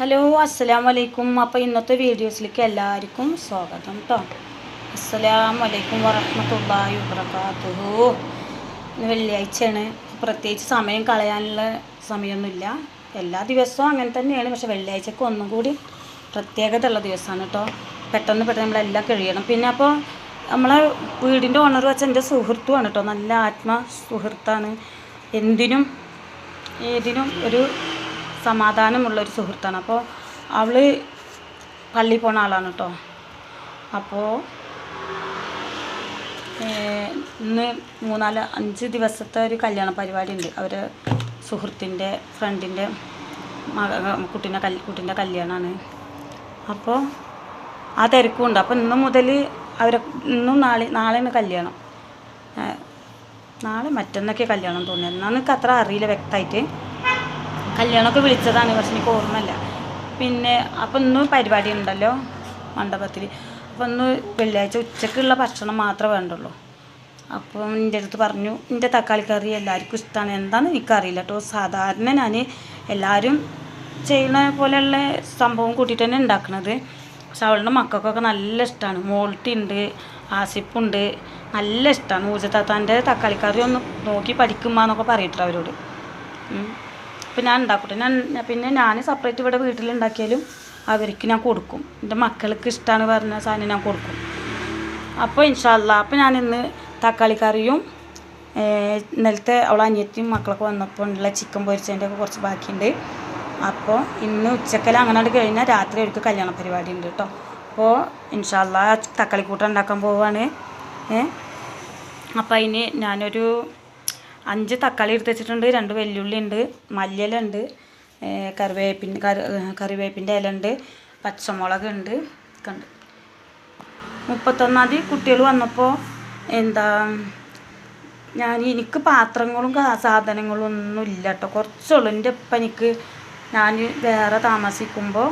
Hello അസ്സലാം വലൈക്കും അപ്പോൾ ഇന്നത്തെ വീഡിയോസിലേക്ക് എല്ലാവർക്കും സ്വാഗതം കേട്ടോ അസ്സലാം വലൈക്കും വറഹമത്തല്ലാഹി വബർക്കാത്തുഹു ഇന്ന് വെള്ളിയാഴ്ചയാണ്. പ്രത്യേകിച്ച് സമയം കളയാനുള്ള സമയമൊന്നുമില്ല. എല്ലാ ദിവസവും അങ്ങനെ തന്നെയാണ്. പക്ഷേ വെള്ളിയാഴ്ചക്ക് ഒന്നും കൂടി പ്രത്യേകത ഉള്ള ദിവസമാണ് കേട്ടോ പെട്ടെന്ന് പെട്ടെന്ന് നമ്മളെല്ലാം കഴിയണം. പിന്നെ അപ്പോൾ നമ്മളെ വീടിന്റെ ഓണർ വെച്ച എന്റെ സുഹൃത്തുമാണ് കേട്ടോ നല്ല ആത്മ സുഹൃത്താണ്. എന്തിനും ഏതിനും ഒരു സമാധാനമുള്ള ഒരു സുഹൃത്താണ്. അപ്പോൾ അവൾ പള്ളി പോണ ആളാണ് കേട്ടോ അപ്പോൾ ഇന്ന് മൂന്നാൽ അഞ്ച് ദിവസത്തെ ഒരു കല്യാണ പരിപാടി ഉണ്ട് അവർ സുഹൃത്തിന്റെ ഫ്രണ്ടിന്റെ കുട്ടീന്റെ കൽ കുട്ടീന്റെ കല്യാണമാണ് അപ്പോൾ ആ തിരക്കുണ്ട് അപ്പോൾ ഇന്ന് മുതൽ അവരെ ഇന്നും നാളെ നാളെയാണ് കല്യാണം. നാളെ മറ്റന്നൊക്കെ കല്യാണം തോന്നുന്നത്. എന്നാന്ന് എനിക്ക് അത്ര അറിയില്ല വ്യക്തമായിട്ട് കല്യാണമൊക്കെ വിളിച്ചതാണ് പക്ഷെ എനിക്ക് ഓർമ്മയില്ല. പിന്നെ അപ്പം ഇന്ന് പരിപാടി ഉണ്ടല്ലോ മണ്ഡപത്തിൽ. അപ്പം ഇന്ന് വെള്ളിയാഴ്ച ഉച്ചക്കുള്ള ഭക്ഷണം മാത്രമേ വേണ്ടുള്ളൂ. അപ്പം എന്റെ അടുത്ത് പറഞ്ഞു എന്റെ തക്കാളി കറി എല്ലാവർക്കും ഇഷ്ടമാണ് എന്താണെന്ന് എനിക്കറിയില്ല കേട്ടോ. സാധാരണ ഞാൻ എല്ലാവരും ചെയ്യുന്ന പോലെയുള്ള സംഭവം കൂട്ടിയിട്ട് തന്നെ ഉണ്ടാക്കുന്നത് പക്ഷെ അവളുടെ മക്കൾക്കൊക്കെ നല്ല ഇഷ്ടമാണ് മോൾട്ടി ഉണ്ട് ആസിപ്പുണ്ട്. നല്ല ഇഷ്ടമാണ് ഊജത്താത്താന്റെ തക്കാളിക്കറി ഒന്ന് നോക്കി പഠിക്കുമ്പോൾ എന്നൊക്കെ പറയട്ടെ അവരോട്. അപ്പം ഞാൻ ഉണ്ടാക്കട്ടെ. ഞാൻ പിന്നെ ഞാൻ സെപ്പറേറ്റ് ഇവിടെ വീട്ടിലുണ്ടാക്കിയാലും അവർക്ക് ഞാൻ കൊടുക്കും. എന്റെ മക്കൾക്ക് ഇഷ്ടമാണ് പറഞ്ഞ സാധനം ഞാൻ കൊടുക്കും. അപ്പോൾ ഇൻഷാല്ല അപ്പോൾ ഞാൻ ഇന്ന് തക്കാളി കറിയും ഇന്നലത്തെ അവളെ അനിയത്തിയും മക്കളൊക്കെ വന്നപ്പോൾ ഉള്ള ചിക്കൻ പൊരിച്ചതിന്റെ ഒക്കെ കുറച്ച് ബാക്കിയുണ്ട്. അപ്പോൾ ഇന്ന് ഉച്ചക്കല അങ്ങനെ കഴിഞ്ഞാൽ രാത്രി അവർക്ക് കല്യാണ പരിപാടി ഉണ്ട് കേട്ടോ അപ്പോൾ ഇൻഷാല്ല തക്കാളി കൂട്ടം ഉണ്ടാക്കാൻ പോവുകയാണ് ഏ അപ്പം അതിന് ഞാനൊരു അഞ്ച് തക്കാളി എടുത്ത് വെച്ചിട്ടുണ്ട്. രണ്ട് വെല്ലുള്ളി ഉണ്ട്. മല്ലിയില ഉണ്ട്. കറിവേപ്പിന്റെ കറി കറിവേപ്പിന്റെ ഇല ഉണ്ട്. പച്ചമുളക് ഉണ്ട്. കണ്ട്. മുപ്പത്തൊന്നാം തീയതി കുട്ടികൾ വന്നപ്പോൾ എന്താ ഞാൻ എനിക്ക് പാത്രങ്ങളും സാധനങ്ങളും ഒന്നും ഇല്ല കേട്ടോ. കുറച്ചുള്ളൂ. എന്റെ ഉപ്പനിക്ക് ഞാൻ വേറെ താമസിക്കുമ്പോൾ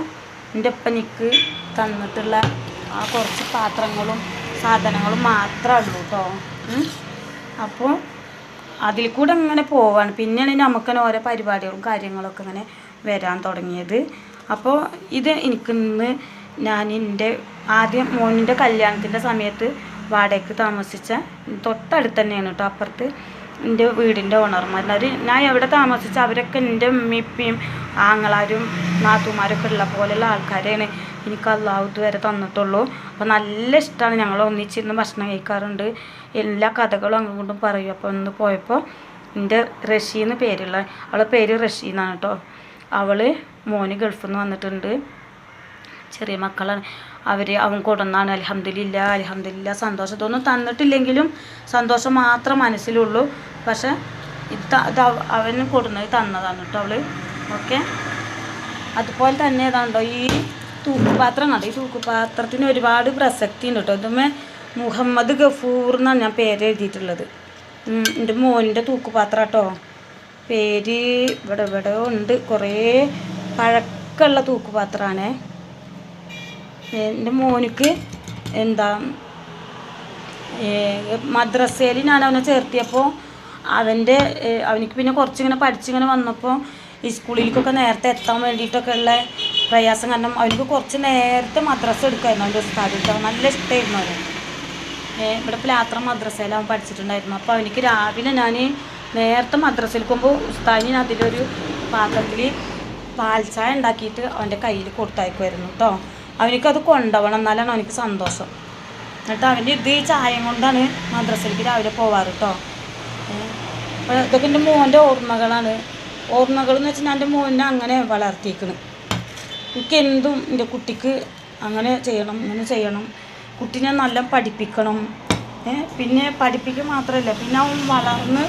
എന്റെ ഉപ്പനിക്ക് തന്നിട്ടുള്ള ആ കുറച്ച് പാത്രങ്ങളും സാധനങ്ങളും മാത്രമേ ഉള്ളൂ കേട്ടോ. അപ്പോൾ അതിൽ കൂടെ ഇങ്ങനെ പോവാണ്. പിന്നെയാണ് നമുക്ക് തന്നെ ഓരോ പരിപാടികളും കാര്യങ്ങളൊക്കെ ഇങ്ങനെ വരാൻ തുടങ്ങിയത്. അപ്പോൾ ഇത് എനിക്കിന്ന് ഞാൻ എന്റെ ആദ്യം മോനിന്റെ കല്യാണത്തിന്റെ സമയത്ത് വാടകയ്ക്ക് താമസിച്ച തൊട്ടടുത്ത് തന്നെയാണ് കേട്ടോ അപ്പുറത്ത് എന്റെ വീടിന്റെ ഓണർമാർ അവർ ഞാൻ എവിടെ താമസിച്ച അവരൊക്കെ എന്റെ ഉമ്മിപ്പിയും ആങ്ങളാരും നാത്തുമാരൊക്കെ ഉള്ള പോലെയുള്ള ആൾക്കാരെയാണ്. എനിക്ക് അള്ളാഹു വരെ തന്നിട്ടുള്ളൂ. അപ്പോൾ നല്ല ഇഷ്ടമാണ് ഞങ്ങൾ ഒന്നിച്ചിരുന്ന് ഭക്ഷണം കഴിക്കാറുണ്ട്. എല്ലാ കഥകളും അങ്ങോട്ടും പറയും. അപ്പോൾ ഒന്ന് പോയപ്പോൾ എന്റെ എന്ന് പേരുള്ള അവളെ പേര് റഷി എന്നാണ് കേട്ടോ അവൾ മോന് ഗൾഫിൽ നിന്ന് വന്നിട്ടുണ്ട്. ചെറിയ മക്കളാണ്. അവർ അവൻ കൊടുന്നാണ്. അലഹമില്ല അലഹമില്ല സന്തോഷം ഇതൊന്നും തന്നിട്ടില്ലെങ്കിലും സന്തോഷം മാത്രം മനസ്സിലുള്ളൂ. പക്ഷെ ഇത് ഇത് അവ- അവന് കൊടുന്നത് തന്നതാണ് കേട്ടോ അവൾ. ഓക്കെ? അതുപോലെ തന്നെ ഏതാണ്ടോ ഈ തൂക്കുപാത്രം കണ്ടോ ഈ തൂക്കുപാത്രത്തിന് ഒരുപാട് പ്രസക്തി ഉണ്ട് കേട്ടോ ഇതുമേ മുഹമ്മദ് ഗഫൂർ എന്നാണ് ഞാൻ പേര് എഴുതിയിട്ടുള്ളത്. എന്റെ മോനിന്റെ തൂക്കുപാത്രം കേട്ടോ പേര് ഇവിടെ ഇവിടെ ഉണ്ട്. കുറേ പഴക്കമുള്ള തൂക്കുപാത്രമാണേ. എന്റെ മോനിക്ക് എന്താ മദ്രസയിൽ ഞാൻ അവനെ ചേർത്തിയപ്പോൾ അവന്റെ അവനിക്ക് പിന്നെ കുറച്ചിങ്ങനെ പഠിച്ചിങ്ങനെ വന്നപ്പോൾ ഈ സ്കൂളിലേക്കൊക്കെ നേരത്തെ എത്താൻ വേണ്ടിയിട്ടൊക്കെ ഉള്ള പ്രയാസം കാരണം അവർക്ക് കുറച്ച് നേരത്തെ മദ്രസ എടുക്കുമായിരുന്നു അവന്റെ ഉസ്താദ്. നല്ല ഇഷ്ടമായിരുന്നു അവൻ ഇവിടെ പ്ലാത്ര മദ്രസയിൽ അവൻ പഠിച്ചിട്ടുണ്ടായിരുന്നു. അപ്പോൾ അവനിക്ക് രാവിലെ ഞാൻ നേരത്തെ മദ്രസയിൽ പോകുമ്പോൾ ഉസ്താദിന് അതിലൊരു പാത്രത്തിൽ പാൽച്ചായ ഉണ്ടാക്കിയിട്ട് അവന്റെ കയ്യിൽ കൊടുത്തയക്കുമായിരുന്നു കേട്ടോ അവനിക്കത് കൊണ്ടുപോകണം എന്നാലാണ് അവനിക്ക് സന്തോഷം. എന്നിട്ട് അവന്റെ ഇത് ഈ ചായം കൊണ്ടാണ് മദ്രസയിലേക്ക് രാവിലെ പോവാറ് കേട്ടോ അപ്പോൾ ഇതൊക്കെ എന്റെ മോന്റെ ഓർമ്മകളാണ്. ഓർമ്മകൾ എന്ന് വെച്ചാൽ എന്റെ മോനെ അങ്ങനെ വളർത്തിയിരിക്കണ് എനിക്ക് എന്തും എന്റെ കുട്ടിക്ക് അങ്ങനെ ചെയ്യണം അങ്ങനെ ചെയ്യണം. കുട്ടീനെ നല്ല പഠിപ്പിക്കണം. പിന്നെ പഠിപ്പിക്കുക മാത്രമല്ല പിന്നെ അവൻ വളർന്ന്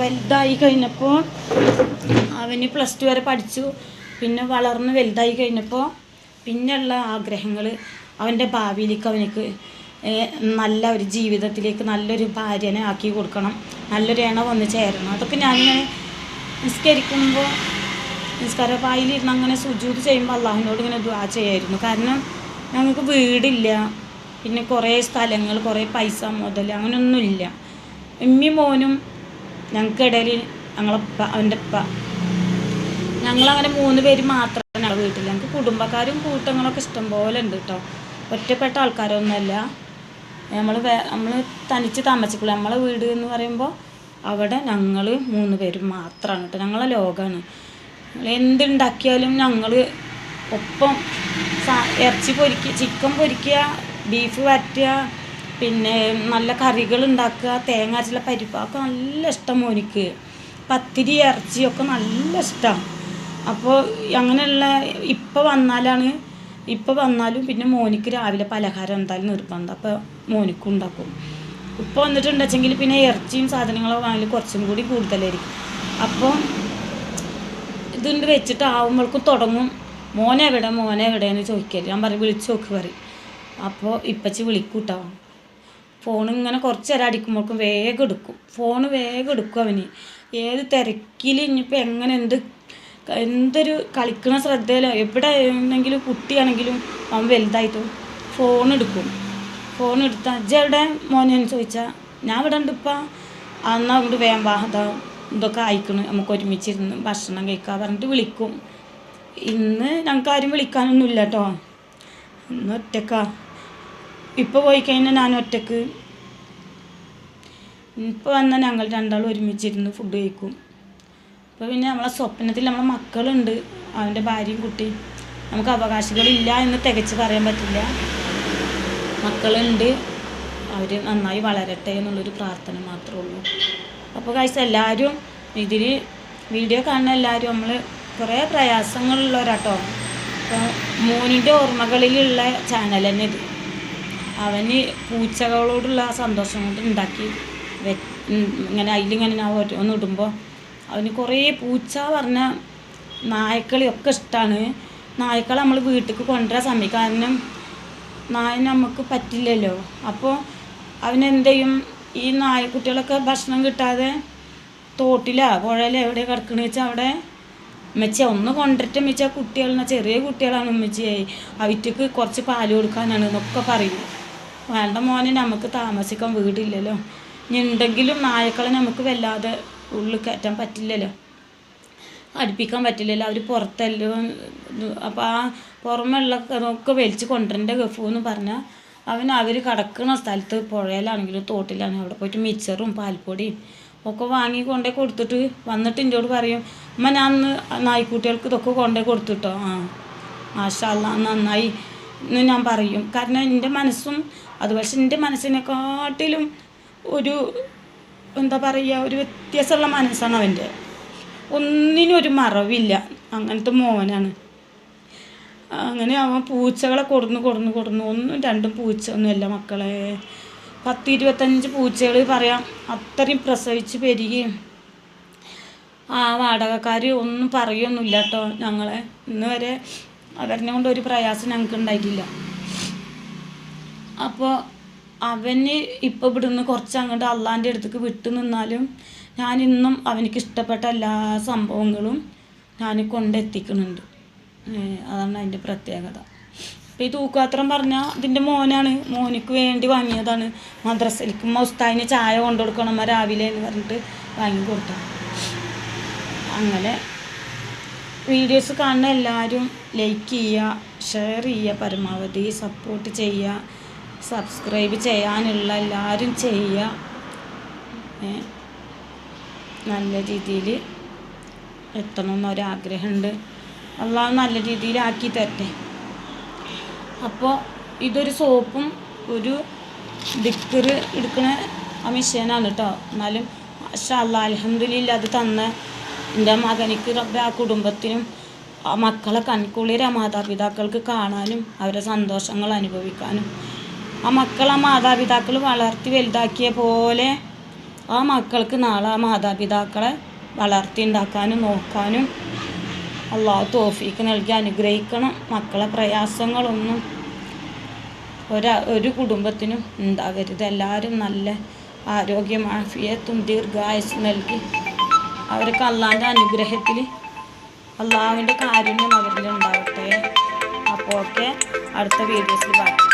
വലുതായി കഴിഞ്ഞപ്പോൾ അവന് പ്ലസ് ടു വരെ പഠിച്ചു. പിന്നെ വളർന്ന് വലുതായി കഴിഞ്ഞപ്പോൾ പിന്നെയുള്ള ആഗ്രഹങ്ങൾ അവന്റെ ഭാവിയിലേക്ക് അവനക്ക് നല്ല ഒരു ജീവിതത്തിലേക്ക് നല്ലൊരു ഭാര്യനെ ആക്കി കൊടുക്കണം. നല്ലൊരു ഇണ വന്ന് ചേരണം. അതൊക്കെ ഞാനിങ്ങനെ നിസ്കരിക്കുമ്പോൾ നിസ്കാര പായിലിരുന്ന് അങ്ങനെ സുജൂത് ചെയ്യുമ്പോൾ അള്ളാഹുവിനോട് ഇങ്ങനെ ദ്വാ ചെയ്യായിരുന്നു. കാരണം ഞങ്ങൾക്ക് വീടില്ല. പിന്നെ കുറേ സ്ഥലങ്ങൾ കുറേ പൈസ മുതൽ അങ്ങനെയൊന്നുമില്ല ഉമ്മി മോനും ഞങ്ങൾക്കിടയിൽ ഞങ്ങളപ്പ അവന്റെ ഉപ്പ ഞങ്ങളങ്ങനെ മൂന്ന് പേര് മാത്രമാണ് ഞങ്ങളുടെ വീട്ടിൽ ഞങ്ങൾക്ക് കുടുംബക്കാരും കൂട്ടങ്ങളൊക്കെ ഇഷ്ടംപോലെ ഉണ്ട് കേട്ടോ ഒറ്റപ്പെട്ട ആൾക്കാരൊന്നുമല്ല. നമ്മൾ വേ നമ്മൾ തനിച്ച് താമസിക്കുള്ളൂ. നമ്മളെ വീട് എന്ന് പറയുമ്പോൾ അവിടെ ഞങ്ങൾ മൂന്ന് പേര് മാത്രമാണ് കേട്ടോ ഞങ്ങളെ ലോകമാണ് എന്തുണ്ടാക്കിയാലും ഞങ്ങൾ ഒപ്പം ഇറച്ചി പൊരിക്കുക ചിക്കൻ പൊരിക്കുക ബീഫ് വരറ്റുക പിന്നെ നല്ല കറികൾ ഉണ്ടാക്കുക തേങ്ങ അരച്ചുള്ള പരിപ്പൊക്കെ നല്ല ഇഷ്ടം മോനിക്ക്. പത്തിരി ഇറച്ചിയൊക്കെ നല്ല ഇഷ്ടമാണ് അപ്പോൾ അങ്ങനെയുള്ള ഇപ്പോൾ വന്നാലാണ് ഇപ്പോൾ വന്നാലും പിന്നെ മോനിക്ക് രാവിലെ പലഹാരം എന്തായാലും നിർബന്ധം. അപ്പോൾ മോനിക്കും ഉണ്ടാക്കും. ഇപ്പോൾ വന്നിട്ടുണ്ടെച്ചെങ്കിൽ പിന്നെ ഇറച്ചിയും സാധനങ്ങളോ വാങ്ങൽ കുറച്ചും കൂടി കൂടുതലായിരിക്കും. അപ്പോൾ ഇതുണ്ട് വെച്ചിട്ട് ആവുമ്പോഴേക്കും തുടങ്ങും. മോനെ എവിടെ മോനെ എവിടെയെന്ന് ചോദിക്കൽ? ഞാൻ പറയും വിളിച്ച് നോക്ക് പറയും. അപ്പോൾ ഇപ്പച്ചി വിളിക്കൂട്ടോ. ഫോൺ ഇങ്ങനെ കുറച്ച് നേരം അടിക്കുമ്പോഴേക്കും വേഗം എടുക്കും. ഫോൺ വേഗം എടുക്കും അവന്. ഏത് തിരക്കിൽ ഇനിയിപ്പോൾ എങ്ങനെ എന്ത് എന്തൊരു കളിക്കണ ശ്രദ്ധയിലോ എവിടെ ഉണ്ടെങ്കിലും കുട്ടിയാണെങ്കിലും അവൻ വലുതായിട്ട് ഫോൺ എടുക്കും. ഫോൺ എടുത്താൽ അജ്ജ എവിടെ? മോനെ എന്ന് ചോദിച്ചാൽ ഞാൻ ഇവിടെ ഉണ്ട് ഇപ്പം അന്നാ കൊണ്ട് വേഗം വാ അതാ ഇതൊക്കെ അയക്കണം നമുക്ക് ഒരുമിച്ചിരുന്ന് ഭക്ഷണം കഴിക്കാൻ പറഞ്ഞിട്ട് വിളിക്കും. ഇന്ന് ഞങ്ങൾക്ക് ആരും വിളിക്കാനൊന്നും ഇല്ല കേട്ടോ ഇന്ന് ഒറ്റക്കാ. ഇപ്പോൾ പോയി കഴിഞ്ഞാൽ ഞാൻ ഒറ്റയ്ക്ക്. ഇപ്പോൾ വന്നാൽ ഞങ്ങൾ രണ്ടാളും ഒരുമിച്ചിരുന്ന് ഫുഡ് കഴിക്കും. അപ്പോൾ പിന്നെ നമ്മളെ സ്വപ്നത്തിൽ നമ്മളെ മക്കളുണ്ട് അവന്റെ ഭാര്യയും കുട്ടി നമുക്ക് അവകാശികളില്ല എന്ന് തികച്ച് പറയാൻ പറ്റില്ല. മക്കളുണ്ട് അവർ നന്നായി വളരട്ടെ എന്നുള്ളൊരു പ്രാർത്ഥന മാത്രമേ ഉള്ളൂ. അപ്പോൾ കൈസ് എല്ലാവരും ഇതിൽ വീഡിയോ കാണുന്ന എല്ലാവരും നമ്മൾ കുറേ പ്രയാസങ്ങളുള്ളവരാട്ടോ. അപ്പോൾ മോനിന്റെ ഓർമ്മകളിലുള്ള ചാനൽ തന്നെ ഇത്. അവന് പൂച്ചകളോടുള്ള സന്തോഷം കൊണ്ട് ഉണ്ടാക്കി ഇങ്ങനെ അതിലിങ്ങനെ ഞാൻ ഓരോന്ന് ഇടുമ്പോൾ അവന് കുറേ പൂച്ച പറഞ്ഞ നായ്ക്കളെയൊക്കെ ഇഷ്ടമാണ് നായ്ക്കളെ നമ്മൾ വീട്ടിലേക്ക് കൊണ്ടുവരാൻ സമയം കാരണം നായ നമുക്ക് പറ്റില്ലല്ലോ. അപ്പോൾ അവനെന്ത് ചെയ്യും ഈ നായക്കുട്ടികളൊക്കെ ഭക്ഷണം കിട്ടാതെ തോട്ടിലാ പുഴയിലോ എവിടെ കിടക്കണ വെച്ചാൽ അവിടെ? ഉമ്മച്ചി ഒന്ന് കൊണ്ടിട്ട് മെച്ച ആ കുട്ടികളെന്ന ചെറിയ കുട്ടികളാണ് ഉമ്മച്ചിയായി അവറ്റക്ക് കുറച്ച് പാൽ കൊടുക്കാനാണ് എന്നൊക്കെ പറയും. വേണ്ട മോനെ നമുക്ക് താമസിക്കാൻ വീടില്ലല്ലോ. ഇനി ഉണ്ടെങ്കിലും നായക്കളെ നമുക്ക് വല്ലാതെ ഉള്ളിൽ കയറ്റാൻ പറ്റില്ലല്ലോ. അടുപ്പിക്കാൻ പറ്റില്ലല്ലോ. അവർ പുറത്തല്ലോ അപ്പോൾ ആ പുറമെയുള്ള ഒക്കെ വലിച്ച് കൊണ്ടുവരേണ്ട ഗഫു എന്ന് പറഞ്ഞാൽ അവൻ അവർ കിടക്കുന്ന സ്ഥലത്ത് പുഴയിലാണെങ്കിലും തോട്ടിലാണെങ്കിലും അവിടെ പോയിട്ട് മിച്ചറും പാൽപ്പൊടിയും ഒക്കെ വാങ്ങി കൊണ്ടേ കൊടുത്തിട്ട് വന്നിട്ട് എന്നോട് പറയും അമ്മ ഞാൻ അന്ന് നായ്ക്കുട്ടികൾക്ക് ഇതൊക്കെ കൊണ്ടേ കൊടുത്തിട്ടോ. ആ മാഷല്ല നന്നായി. എന്ന് ഞാൻ പറയും. കാരണം എന്റെ മനസ്സും അത് പക്ഷെ എന്റെ മനസ്സിനെക്കാട്ടിലും ഒരു എന്താ പറയുക ഒരു വ്യത്യാസമുള്ള മനസ്സാണ് അവന്റെ. ഒന്നിനും ഒരു മറവില്ല. അങ്ങനത്തെ മോനാണ്. അങ്ങനെ അവൻ പൂച്ചകളെ കൊടുന്ന് കൊടുന്ന് കൊടുന്ന് ഒന്നും രണ്ടും പൂച്ച ഒന്നുമല്ല മക്കളെ. പത്ത് ഇരുപത്തഞ്ച് പൂച്ചകൾ പറയാം. അത്രയും പ്രസവിച്ച് പെരുകയും ആ വാടകക്കാർ ഒന്നും പറയൊന്നുമില്ല കേട്ടോ ഞങ്ങളെ. ഇന്ന് വരെ അവരിനെ കൊണ്ട് ഒരു പ്രയാസം ഞങ്ങൾക്ക് ഉണ്ടായിട്ടില്ല. അപ്പോൾ അവന് ഇപ്പോൾ ഇവിടുന്ന് കുറച്ച് അങ്ങോട്ട് അള്ളാന്റെ അടുത്തേക്ക് വിട്ടു നിന്നാലും ഞാൻ ഇന്നും അവനിക്ക് ഇഷ്ടപ്പെട്ട എല്ലാ സംഭവങ്ങളും ഞാൻ കൊണ്ടെത്തിക്കുന്നുണ്ട് അതാണ് അതിന്റെ പ്രത്യേകത. അപ്പോൾ ഈ തൂക്കുപാത്രം പറഞ്ഞാൽ ഇതിന്റെ മോനാണ്. മോനിക്ക് വേണ്ടി വാങ്ങിയതാണ്. മദ്രസയിലേക്ക് മൗസ്താദിന് ചായ കൊണ്ടു കൊടുക്കണം. രാവിലെ എന്ന് പറഞ്ഞിട്ട് വാങ്ങി കൊടുത്തു. അങ്ങനെ വീഡിയോസ് കാണുന്ന എല്ലാവരും ലൈക്ക് ചെയ്യുക ഷെയർ ചെയ്യുക പരമാവധി സപ്പോർട്ട് ചെയ്യുക സബ്സ്ക്രൈബ് ചെയ്യാനുള്ള എല്ലാവരും ചെയ്യുക. നല്ല രീതിയിൽ എത്തണമെന്നൊരാഗ്രഹമുണ്ട് അള്ളാഹ് നല്ല രീതിയിൽ ആക്കി തരട്ടെ. അപ്പോൾ ഇതൊരു സോപ്പും ഒരു ഡിക്കറ് എടുക്കുന്ന ആ മെഷീനാണ് കേട്ടോ എന്നാലും പക്ഷേ അള്ളാഹ് അലഹമില്ല അത് തന്ന എന്റെ മകനിക്ക് റബ്ബെ ആ കുടുംബത്തിനും ആ മക്കളെ കൺകുളിര മാതാപിതാക്കൾക്ക് കാണാനും അവരെ സന്തോഷങ്ങൾ അനുഭവിക്കാനും ആ മക്കൾ ആ മാതാപിതാക്കൾ വളർത്തി വലുതാക്കിയ പോലെ ആ മക്കൾക്ക് നാളെ ആ മാതാപിതാക്കളെ വളർത്തി ഉണ്ടാക്കാനും നോക്കാനും അള്ളാഹു തോഫീക്ക് നൽകി അനുഗ്രഹിക്കണം. മക്കളെ പ്രയാസങ്ങളൊന്നും ഒരാ ഒരു കുടുംബത്തിനും ഉണ്ടാകരുത്. എല്ലാവരും നല്ല ആരോഗ്യം ആഫിയത്തും ദീർഘായുസ് നൽകി അവർക്ക് അള്ളാന്റെ അനുഗ്രഹത്തിൽ അള്ളാഹുവിന്റെ കാരുണ്യം അവരിൽ അപ്പോൾ ഓക്കെ അടുത്ത വീഡിയോസിൽ ബാക്കി